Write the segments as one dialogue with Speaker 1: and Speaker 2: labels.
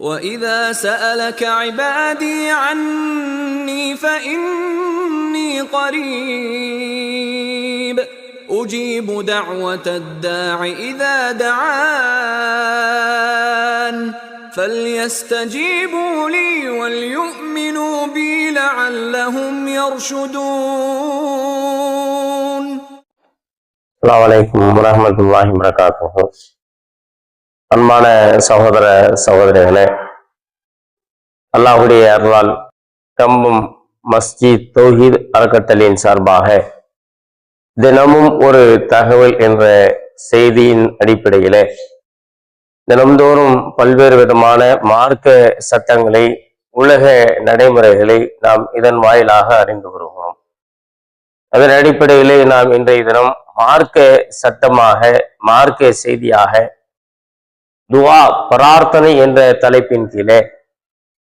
Speaker 1: واذا سالك عبادي عني فاني قريب أجيب دعوه الداع اذا دعان فليستجيبوا لي وليؤمنوا بي لعلهم يرشدون
Speaker 2: السلام عليكم ورحمه الله وبركاته அன்பான சகோதர சகோதரிகளே அல்லாஹுடைய அருளால் கம்பம் மஸ்ஜித் தௌஹீத் அறக்கட்டளையின் சார்பாக தினமும் ஒரு தகவல் என்ற செய்தியின் அடிப்படையிலே தினம்தோறும் பல்வேறு விதமான மார்க்க சட்டங்களை உலக நடைமுறைகளை நாம் இதன் வாயிலாக அறிந்து வருகிறோம். அதன் அடிப்படையிலே நாம் இன்றைய தினம் மார்க்க சட்டமாக மார்க்க செய்தியாக துவா பிரார்த்தனை என்ற தலைப்பின் கீழே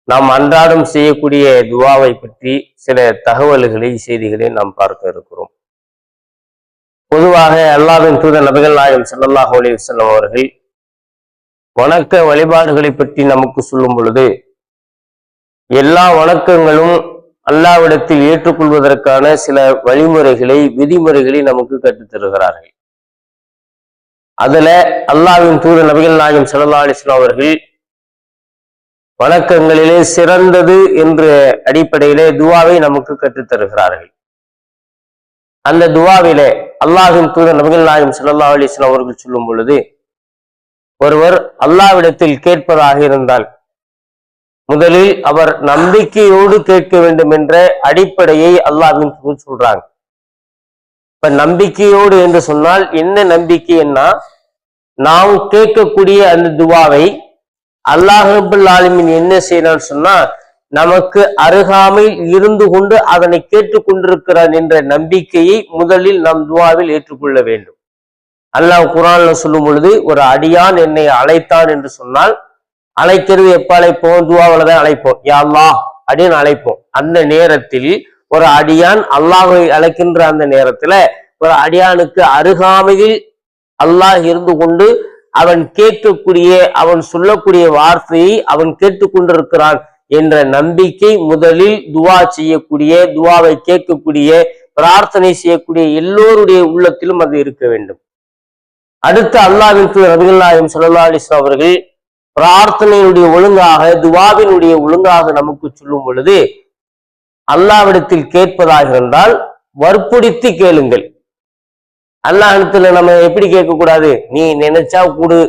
Speaker 2: நாம் அன்றாடம் செய்யக்கூடிய துவாவை பற்றி சில தகவல்களை செய்திகளை நாம் பார்க்க இருக்கிறோம். பொதுவாக அல்லாவின் தூத நபிகள் நாயகம் ஸல்லல்லாஹு அலைஹி வஸல்லம் அவர்கள் வணக்க வழிபாடுகளை பற்றி நமக்கு சொல்லும் பொழுது எல்லா வணக்கங்களும் அல்லாவிடத்தில் ஏற்றுக்கொள்வதற்கான சில வழிமுறைகளை விதிமுறைகளை நமக்கு கற்றுத்தருகிறார்கள். அதுல அல்லாவின் தூது நபிகள் நாயகம் ஸல்லல்லாஹு அலைஹி அவர்கள் வணக்கங்களிலே சிறந்தது என்ற அடிப்படையிலே துவாவை நமக்கு கற்றுத் தருகிறார்கள். அந்த துவாவிலே அல்லாஹின் தூதர் நபிகள் நாயகம் ஸல்லல்லாஹு அலிஸ்லாம் அவர்கள் சொல்லும் பொழுது ஒருவர் அல்லாவிடத்தில் கேட்பதாக இருந்தால் முதலில் அவர் நம்பிக்கையோடு கேட்க வேண்டும் என்ற அடிப்படையை அல்லாவின் தூது சொல்றாங்க. இப்ப நம்பிக்கையோடு என்று சொன்னால் என்ன நம்பிக்கைன்னா நாம் கேட்கக்கூடிய அந்த துவாவை அல்லாஹபுல் ரபுல் என்ன செய்யறான்னு சொன்னா நமக்கு அருகாமையில் இருந்து கொண்டு அதனை கேட்டுக்கொண்டிருக்கிறான் என்ற நம்பிக்கையை முதலில் நம் துவாவில் ஏற்றுக்கொள்ள வேண்டும். அல்லாஹ் குரான்ல சொல்லும் பொழுது ஒரு அடியான் என்னை அழைத்தான் என்று சொன்னால் அழைக்கிறது எப்ப அழைப்போம்? துவாவில தான் அழைப்போம். யா அல்லாஹ் அப்படின்னு அழைப்போம். அந்த நேரத்தில் ஒரு அடியான் அல்லாஹை அழைக்கின்ற அந்த நேரத்துல ஒரு அடியானுக்கு அருகாமையில் அல்லாஹ் இருந்து கொண்டு அவன் கேட்கக்கூடிய அவன் சொல்லக்கூடிய வார்த்தையை அவன் கேட்டுக்கொண்டிருக்கிறான் என்ற நம்பிக்கை முதலில் துவா செய்யக்கூடிய துவாவை கேட்கக்கூடிய பிரார்த்தனை செய்யக்கூடிய எல்லோருடைய உள்ளத்திலும் அது இருக்க வேண்டும். அடுத்து அல்லாவின் தூதர் நபிகள் நாயகம் அவர்கள் பிரார்த்தனையினுடைய ஒழுங்காக துவாவினுடைய ஒழுங்காக நமக்கு சொல்லும் பொழுது அல்லாவிடத்தில் கேட்பதாக இருந்தால் வற்புறுத்தி கேளுங்கள். அல்லாஹிடத்துல நம்ம எப்படி கேட்கக்கூடாது? நீ நினைச்சா கொடு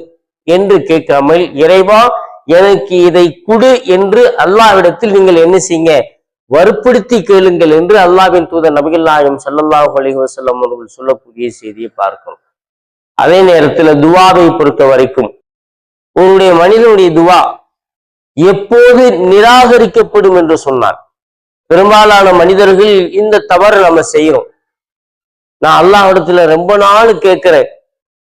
Speaker 2: என்று கேட்காமல் இறைவா எனக்கு இதை குடு என்று அல்லாவிடத்தில் நீங்கள் என்ன செய்யுங்க? வற்புறுத்தி கேளுங்கள் என்று அல்லாவின் தூதர் நபிகள் நாயகம் ஸல்லல்லாஹு அலைஹி வஸல்லம் அவர்கள் சொல்லக்கூடிய செய்தியை பார்க்கணும் அதே நேரத்தில் துவாவை பொறுத்த வரைக்கும் உன்னுடைய மனிதனுடைய துவா எப்போது நிராகரிக்கப்படும் என்று சொன்னார்? பெரும்பாலான மனிதர்கள் இந்த தவறு நம்ம செய்யறோம். நான் அல்லாஹ் இடத்துல ரொம்ப நாள் கேட்கிறேன்.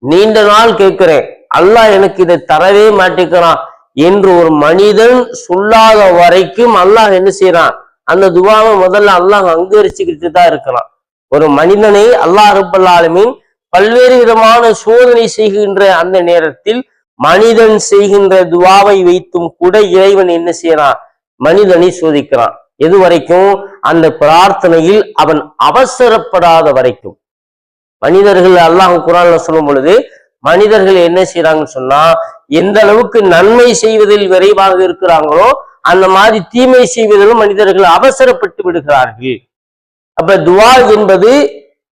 Speaker 2: நீண்ட நாள் கேட்கிறேன். அல்லாஹ் எனக்கு இதை தரவே மாட்டேங்கிறான் என்று ஒரு மனிதன் சொல்லாத வரைக்கும் அல்லாஹ் என்ன செய்யறான் அந்த துவாவை முதல்ல அல்லாஹ் அங்கரிச்சுக்கிட்டு தான் இருக்கிறான். ஒரு மனிதனை அல்லாஹ் ரப்பல்லாலுமின் பல்வேறு விதமான சோதனை செய்கின்ற அந்த நேரத்தில் மனிதன் செய்கின்ற துவாவை வைத்தும் கூட இறைவன் என்ன செய்யறான் மனிதனை சோதிக்கிறான். எது வரைக்கும் அந்த பிரார்த்தனையில் அவன் அவசரப்படாத வரைக்கும். மனிதர்கள் அல்லாஹ் குரான்ல சொல்லும் பொழுது மனிதர்கள் என்ன செய்யறாங்கன்னு சொன்னா எந்த அளவுக்கு நன்மை செய்வதில் விரைவாக இருக்கிறாங்களோ அந்த மாதிரி தீமை செய்வதிலும் மனிதர்கள் அவசரப்பட்டு விடுகிறார்கள். அப்ப துவா என்பது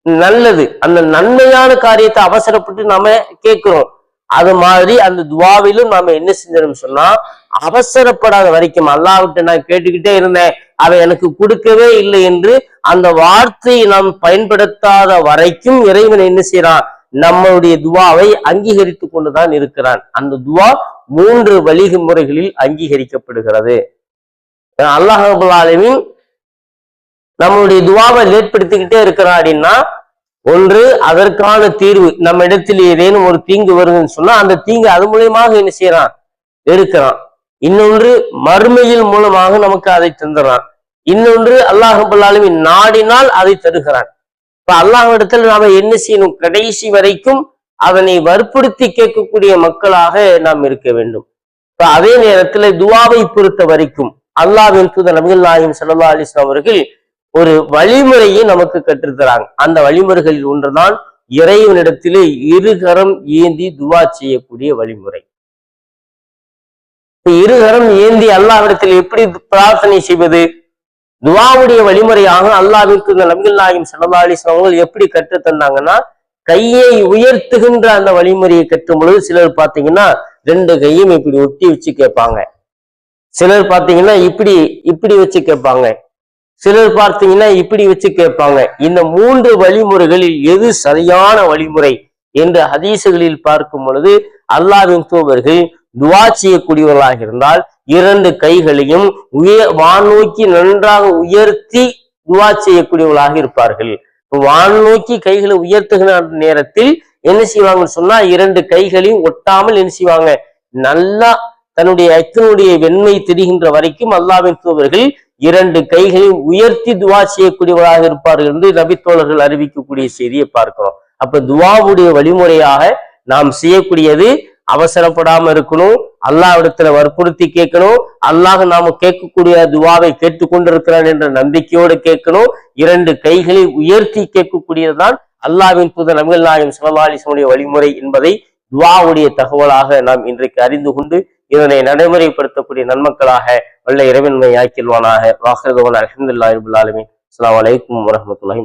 Speaker 2: நல்லது. அந்த நன்மையான காரியத்தை அவசரப்பட்டு நாம கேட்கிறோம். அது மாதிரி அந்த துவாவிலும் நாம என்ன செஞ்சோம் சொன்னா அவசரப்படாத வரைக்கும் அல்லாவிட்ட நான் கேட்டுக்கிட்டே இருந்தேன். அவன் எனக்கு கொடுக்கவே இல்லை என்று அந்த வார்த்தையை நாம் பயன்படுத்தாத வரைக்கும் இறைவன் என்ன செய்யறான் நம்மளுடைய துவாவை அங்கீகரித்து கொண்டுதான் இருக்கிறான். அந்த துவா மூன்று வழிமுறைகளில் அங்கீகரிக்கப்படுகிறது. அல்லாஹ் ஆலமீன் நம்மளுடைய துவாவை லேட்படுத்திக்கிட்டே இருக்கிறான் அப்படின்னா ஒன்று அதற்கான தீர்வு. நம்ம இடத்தில் ஏதேனும் ஒரு தீங்கு வருதுன்னு சொன்னா அந்த தீங்கு அது மூலியமாக என்ன செய்யறான்? எடுக்கிறான். இன்னொன்று மறுமையில் மூலமாக நமக்கு அதை தந்துடுறான் இன்னொன்று அல்லாஹ் நாடினால் அதை தருகிறான். இப்ப அல்லாஹ் இடத்துல நாம என்ன செய்யணும்? கடைசி வரைக்கும் அதனை வற்புறுத்தி கேட்கக்கூடிய மக்களாக நாம் இருக்க வேண்டும். இப்ப அதே நேரத்துல துவாவை பொறுத்த வரைக்கும் அல்லாஹ்வின் தூதர் நபிகள் நாயகம் சல்லா அலிஸ்லாம் அவர்கள் ஒரு வழிமுறையை நமக்கு கற்றுத்தராங்க. அந்த வழிமுறைகளில் ஒன்றுதான் இறைவனிடத்திலே இருகரம் ஏந்தி துவா செய்யக்கூடிய வழிமுறை. இருகரம் ஏந்தி அல்லாவிடத்தில் எப்படி பிரார்த்தனை செய்வது? துவாவுடைய வழிமுறையாக அல்லாவிற்கு இந்த நபிகள் நாயகம் ஸல்லல்லாஹு அவர்கள் எப்படி கற்றுத் தந்தாங்கன்னா கையை உயர்த்துகின்ற அந்த வழிமுறையை கற்றும் பொழுது சிலர் பார்த்தீங்கன்னா ரெண்டு கையும் இப்படி ஒட்டி வச்சு கேட்பாங்க. சிலர் பார்த்தீங்கன்னா இப்படி இப்படி வச்சு கேட்பாங்க. சிலர் பார்த்தீங்கன்னா இப்படி வச்சு கேட்பாங்க. இந்த மூன்று வழிமுறைகளில் எது சரியான வழிமுறை என்று ஹதீசுகளில் பார்க்கும் பொழுது அல்லாவின் தூவர்கள் துவா செய்யக்கூடியவர்களாக இருந்தால் இரண்டு கைகளையும் உயர் வானோக்கி நன்றாக உயர்த்தி துவா செய்யக்கூடியவர்களாக இருப்பார்கள். வான் நோக்கி கைகளை உயர்த்துகிற நேரத்தில் என்ன செய்வாங்கன்னு சொன்னா இரண்டு கைகளையும் ஒட்டாமல் என்ன செய்வாங்க? நல்லா தன்னுடைய அச்சனுடைய வெண்மை தெரிகின்ற வரைக்கும் அல்லாவின் தூவர்கள் இரண்டு கைகளையும் உயர்த்தி துவா செய்யக்கூடியவராக இருப்பார்கள் என்று நபித்தோழர்கள் அறிவிக்கக்கூடிய செய்தியை பார்க்கிறோம். அப்ப துவாவுடைய வழிமுறையாக நாம் செய்யக்கூடியது அவசரப்படாம இருக்கணும் அல்லாவிடத்துல வற்புறுத்தி கேட்கணும் அல்லாஹ் நாம கேட்கக்கூடிய துவாவை கேட்டுக்கொண்டிருக்கிறான் என்ற நம்பிக்கையோடு கேட்கணும் இரண்டு கைகளை உயர்த்தி கேட்கக்கூடியதுதான் அல்லாவின் புத நபிகள் நாயம் ஸல்லல்லாஹு வழிமுறை என்பதை துவாவுடைய தகவலாக நாம் இன்றைக்கு அறிந்து கொண்டு இதனை நடைமுறைப்படுத்தக்கூடிய நன்மக்களாக வல்ல இறைவன்மை ஆக்கிடுவானாக வாஹிருதவன் அல்ஹம்துலில்லாஹி ரபில் ஆலமீன். அஸ்ஸலாமு அலைக்கும் வரஹ்மத்துல்லாஹி